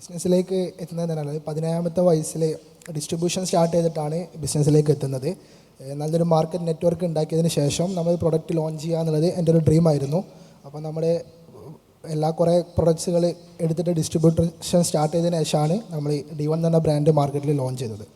ബിസിനസ്സിലേക്ക് എത്തുന്നതിനാണ് പതിനേഴാമത്തെ വയസ്സിൽ ഡിസ്ട്രിബ്യൂഷൻ സ്റ്റാർട്ട് ചെയ്തിട്ടാണ് ബിസിനസ്സിലേക്ക് എത്തുന്നത്. നല്ലൊരു മാർക്കറ്റ് നെറ്റ്വർക്ക് ഉണ്ടാക്കിയതിന് ശേഷം നമ്മൾ പ്രൊഡക്റ്റ് ലോഞ്ച് ചെയ്യുക എന്നുള്ളത് എന്റെ ഒരു ഡ്രീം ആയിരുന്നു. അപ്പോൾ നമ്മുടെ എല്ലാ കുറേ പ്രൊഡക്ട്സുകൾ എടുത്തിട്ട് ഡിസ്ട്രിബ്യൂഷൻ സ്റ്റാർട്ട് ചെയ്തതിന് ശേഷമാണ് നമ്മൾ ഡി വൺ എന്ന ബ്രാൻഡ് മാർക്കറ്റിൽ ലോഞ്ച് ചെയ്തത്.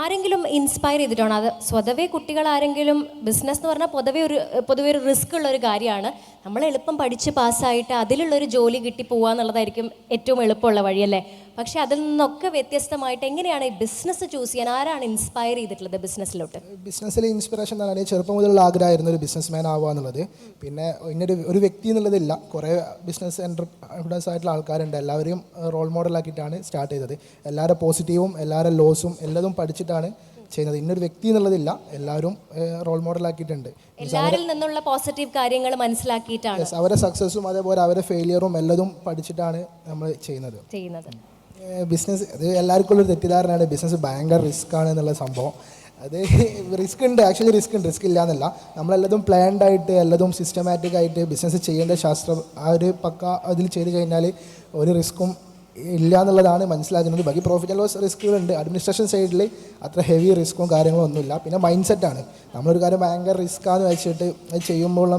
ആരെങ്കിലും ഇൻസ്പയർ ചെയ്തിട്ടാണോ? അത് സ്വതവേ കുട്ടികൾ ആരെങ്കിലും ബിസിനസ് എന്ന് പറഞ്ഞാൽ പൊതുവെ ഒരു പൊതുവെ ഒരു റിസ്ക് ഉള്ള ഒരു കാര്യമാണ്. നമ്മൾ എളുപ്പം പഠിച്ച് പാസ്സായിട്ട് അതിലുള്ളൊരു ജോലി കിട്ടി പോകുക എന്നുള്ളതായിരിക്കും ഏറ്റവും എളുപ്പമുള്ള വഴിയല്ലേ? പക്ഷെ അതിൽ നിന്നൊക്കെ വ്യത്യസ്തമായിട്ട് എങ്ങനെയാണ് ഈ ബിസിനസ് ചൂസ് ചെയ്യാൻ? ആരാണ് ഇൻസ്പയർ ചെയ്തിട്ടുള്ളത് ബിസിനസ്സിലോട്ട് ബിസിനസ്സിലെ ഇൻസ്പിറേഷൻ എന്ന് പറഞ്ഞാൽ ചെറുപ്പം മുതലുള്ള ആഗ്രഹമായിരുന്നു ഒരു ബിസിനസ് മാൻ ആവുക എന്നുള്ളത്. പിന്നെ ഇന്നൊരു ഒരു വ്യക്തി എന്നുള്ളതില്ല. കുറേ ബിസിനസ് എന്റർപ്രൈസ് ആയിട്ടുള്ള ആൾക്കാരുണ്ട്. എല്ലാവരെയും റോൾ മോഡലാക്കിയിട്ടാണ് സ്റ്റാർട്ട് ചെയ്തത്. എല്ലാവരുടെ പോസിറ്റീവും എല്ലാവരുടെ ലോസും എല്ലതും പഠിച്ചിട്ടാണ് ചെയ്യുന്നത്. ഇന്നൊരു വ്യക്തി എന്നുള്ളതില്ല. എല്ലാവരും റോൾ മോഡൽ ആക്കിയിട്ടുണ്ട്. എല്ലാവരിൽ നിന്നുള്ള പോസിറ്റീവ് കാര്യങ്ങൾ മനസ്സിലാക്കിയിട്ടാണ്. അവരെ അവരുടെ സക്സസ്സും അതേപോലെ അവരുടെ ഫെയിലിയറും എല്ലതും പഠിച്ചിട്ടാണ് നമ്മൾ ചെയ്യുന്നത്. ചെയ്യുന്നത്. ബിസിനസ് അത് എല്ലാവർക്കും ഉള്ളൊരു തെറ്റിദ്ധാരണയാണ്. ബിസിനസ് ഭയങ്കര റിസ്ക് ആണ് എന്നുള്ള സംഭവം. അത് റിസ്ക് ഉണ്ട് ആക്ച്വലി റിസ്ക് ഉണ്ട്. റിസ്ക് ഇല്ല എന്നല്ല നമ്മളെല്ലതും പ്ലാൻഡ് ആയിട്ട് എല്ലതും സിസ്റ്റമാറ്റിക് ആയിട്ട് ബിസിനസ് ചെയ്യേണ്ട ശാസ്ത്രം ആ ഒരു പക്ക അതിൽ ചെയ്ത് കഴിഞ്ഞാൽ ഒരു റിസ്ക്കും ഇല്ല എന്നുള്ളതാണ് മനസ്സിലാക്കുന്നത് ബാക്കി പ്രോഫിറ്റ് ആൻഡ് ലോസ് റിസ്ക്കുകളുണ്ട് അഡ്മിനിസ്ട്രേഷൻ സൈഡിൽ അത്ര ഹെവി റിസ്ക്കും കാര്യങ്ങളും ഒന്നുമില്ല. പിന്നെ മൈൻഡ് സെറ്റാണ് നമ്മളൊരു കാര്യം ഭയങ്കര റിസ്ക്കാന്ന് വെച്ചിട്ട് അത് ചെയ്യുമ്പോഴുള്ള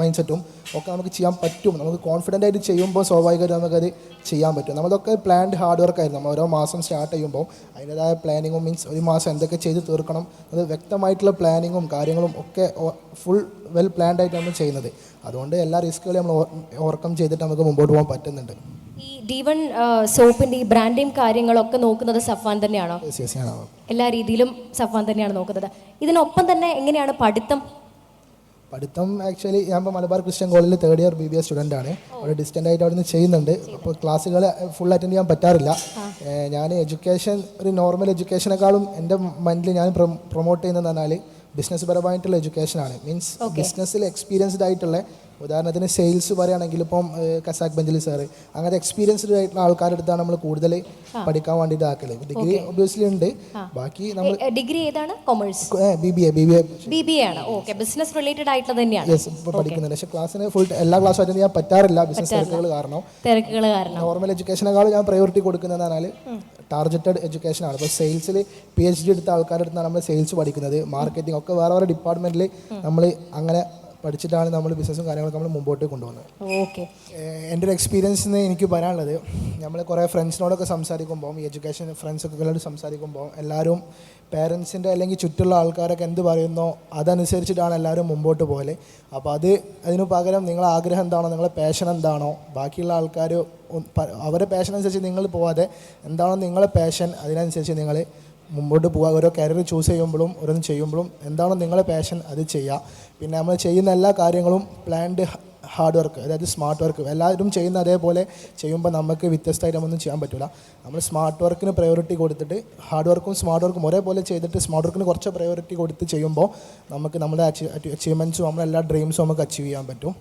മൈൻഡ് സെറ്റും ഒക്കെ നമുക്ക് ചെയ്യാൻ പറ്റും. നമുക്ക് കോൺഫിഡന്റ് ആയിട്ട് ചെയ്യുമ്പോൾ സ്വാഭാവികമായിട്ട് നമുക്കത് ചെയ്യാൻ പറ്റും. നമ്മളതൊക്കെ പ്ലാൻഡ് ഹാർഡ് വർക്ക് ആയിരുന്നു. നമ്മൾ ഓരോ മാസം സ്റ്റാർട്ട് ചെയ്യുമ്പോൾ അതിന്റെതായ പ്ലാനിങ്ങും മീൻസ് ഒരു മാസം എന്തൊക്കെ ചെയ്ത് തീർക്കണം അത് വ്യക്തമായിട്ടുള്ള പ്ലാനിങ്ങും കാര്യങ്ങളും ഒക്കെ ഫുൾ വെൽ പ്ലാൻഡ് ആയിട്ട് നമ്മൾ ചെയ്യുന്നത്. അതുകൊണ്ട് എല്ലാ റിസ്ക്കുകളും നമ്മൾ ഓവർകം ചെയ്തിട്ട് നമുക്ക് മുമ്പോട്ട് പോകാൻ പറ്റുന്നുണ്ട്. ഈ ഡി വൺ സോപ്പിന്റെ ഈ ബ്രാൻഡിങ് കാര്യങ്ങളൊക്കെ നോക്കുന്നത് സഫാൻ തന്നെയാണോ? എല്ലാ രീതിയിലും സഫാൻ തന്നെയാണ് നോക്കുന്നത്. ഇതിനൊപ്പം തന്നെ എങ്ങനെയാണ് പഠിത്തം? പഠിത്തം ആക്ച്വലി ഞാൻ ഇപ്പോൾ മലബാർ ക്രിസ്ത്യൻ കോളേജിൽ third year B B S student ആണ്. അവിടെ ഡിസ്റ്റന്റ് ആയിട്ട് അവിടെ നിന്ന് ചെയ്യുന്നുണ്ട്. അപ്പോൾ ക്ലാസ്സുകൾ ഫുൾ അറ്റൻഡ് ചെയ്യാൻ പറ്റാറില്ല. ഞാൻ എഡ്യൂക്കേഷൻ ഒരു നോർമൽ എഡ്യൂക്കേഷനേക്കാളും എന്റെ മൈൻഡിൽ ഞാൻ പ്രൊമോട്ട് ചെയ്യുന്നതെന്ന് പറഞ്ഞാൽ ബിസിനസ് പരമായിട്ടുള്ള എഡ്യൂക്കേഷനാണ് മീൻസ് ബിസിനസ്സിൽ എക്സ്പീരിയൻസ്ഡ് ആയിട്ടുള്ള ഉദാഹരണത്തിന് സെയിൽസ് പറയുകയാണെങ്കിൽ ഇപ്പം കസാക് ബെഞ്ചലി സാറ് അങ്ങനത്തെ എക്സ്പീരിയൻസ്ഡ് ആയിട്ടുള്ള ആൾക്കാരുടെ അടുത്താണ് നമ്മൾ കൂടുതൽ പഠിക്കാൻ വേണ്ടിയിട്ട് ആക്കൽ. ഡിഗ്രി ഒബ്വിയസ്ലി ഉണ്ട്. ബാക്കി നമ്മൾ ഡിഗ്രി ഏതാണ്? Commerce B B A B B A B B A ആണ്. ഓക്കെ ബിസിനസ് റിലേറ്റഡ് ആയിട്ടുള്ള തന്നെയാണ്. യെസ് ഇപ്പോൾ പഠിക്കുന്നുണ്ട്. പക്ഷേ ക്ലാസ്സിന് ഫുൾ എല്ലാ ക്ലാസ്സും അറ്റൻഡ് ചെയ്യാൻ പറ്റാറില്ല. ബിസിനസ് തിരക്കുകൾ കാരണം. തിരക്കുകൾ കാരണം. നോർമൽ എഡ്യൂക്കേഷനേക്കാളും ഞാൻ പ്രയോറിറ്റി കൊടുക്കുന്നതെന്ന് പറഞ്ഞാൽ എഡ്യൂക്കേഷൻ ആണ്. ഇപ്പോൾ സെയിൽസിൽ പി എച്ച് ഡി എടുത്ത ആൾക്കാരുടെ അടുത്താണ് നമ്മൾ സെയിൽസ് പഠിക്കുന്നത്. മാർക്കറ്റിംഗ് ഒക്കെ വേറെ വേറെ ഡിപ്പാർട്ട്മെന്റിൽ നമ്മൾ അങ്ങനെ പഠിച്ചിട്ടാണ് നമ്മൾ ബിസിനസ്സും കാര്യങ്ങളൊക്കെ നമ്മൾ മുമ്പോട്ട് കൊണ്ടുപോകുന്നത്. ഓക്കെ എന്റെ ഒരു എക്സ്പീരിയൻസ് എന്ന് എനിക്ക് പറയാനുള്ളത് നമ്മൾ കുറേ ഫ്രണ്ട്സിനോടൊക്കെ സംസാരിക്കുമ്പോൾ ഈ എഡ്യൂക്കേഷൻ ഫ്രണ്ട്സൊക്കെ സംസാരിക്കുമ്പോൾ എല്ലാവരും പേരൻസിന്റെ അല്ലെങ്കിൽ ചുറ്റുള്ള ആൾക്കാരൊക്കെ എന്ത് പറയുന്നോ അതനുസരിച്ചിട്ടാണ് എല്ലാവരും മുമ്പോട്ട് പോകൽ. അപ്പോൾ അത് അതിന് പകരം നിങ്ങളെ ആഗ്രഹം എന്താണോ നിങ്ങളെ പാഷൻ എന്താണോ ബാക്കിയുള്ള ആൾക്കാർ അവരുടെ പാഷൻ അനുസരിച്ച് നിങ്ങൾ പോവാതെ എന്താണോ നിങ്ങളെ പാഷൻ അതിനനുസരിച്ച് നിങ്ങൾ മുമ്പോട്ട് പോവുക. ഓരോ കരിയർ ചൂസ് ചെയ്യുമ്പോഴും ഓരോന്ന് ചെയ്യുമ്പോഴും എന്താണോ നിങ്ങളെ പാഷൻ അത് ചെയ്യുക. പിന്നെ നമ്മൾ ചെയ്യുന്ന എല്ലാ കാര്യങ്ങളും പ്ലാൻഡ് ഹാർഡ് വർക്ക് അതായത് സ്മാർട്ട് വർക്ക് എല്ലാവരും ചെയ്യുന്ന അതേപോലെ ചെയ്യുമ്പോൾ നമുക്ക് വ്യത്യസ്തമായിട്ട് ഒന്നും ചെയ്യാൻ പറ്റില്ല നമ്മൾ സ്മാർട്ട് വർക്കിന് പ്രയോറിറ്റി കൊടുത്തിട്ട് ഹാർഡ് വർക്കും സ്മാർട്ട് വർക്കും ഒരേപോലെ ചെയ്തിട്ട് സ്മാർട്ട് വർക്കിന് കുറച്ച് പ്രയോറിറ്റി കൊടുത്ത് ചെയ്യുമ്പോൾ നമുക്ക് നമ്മുടെ അച്ചീവ്മെന്റ്സും നമ്മുടെ എല്ലാ ഡ്രീംസും നമുക്ക് അച്ചീവ് ചെയ്യാൻ പറ്റും.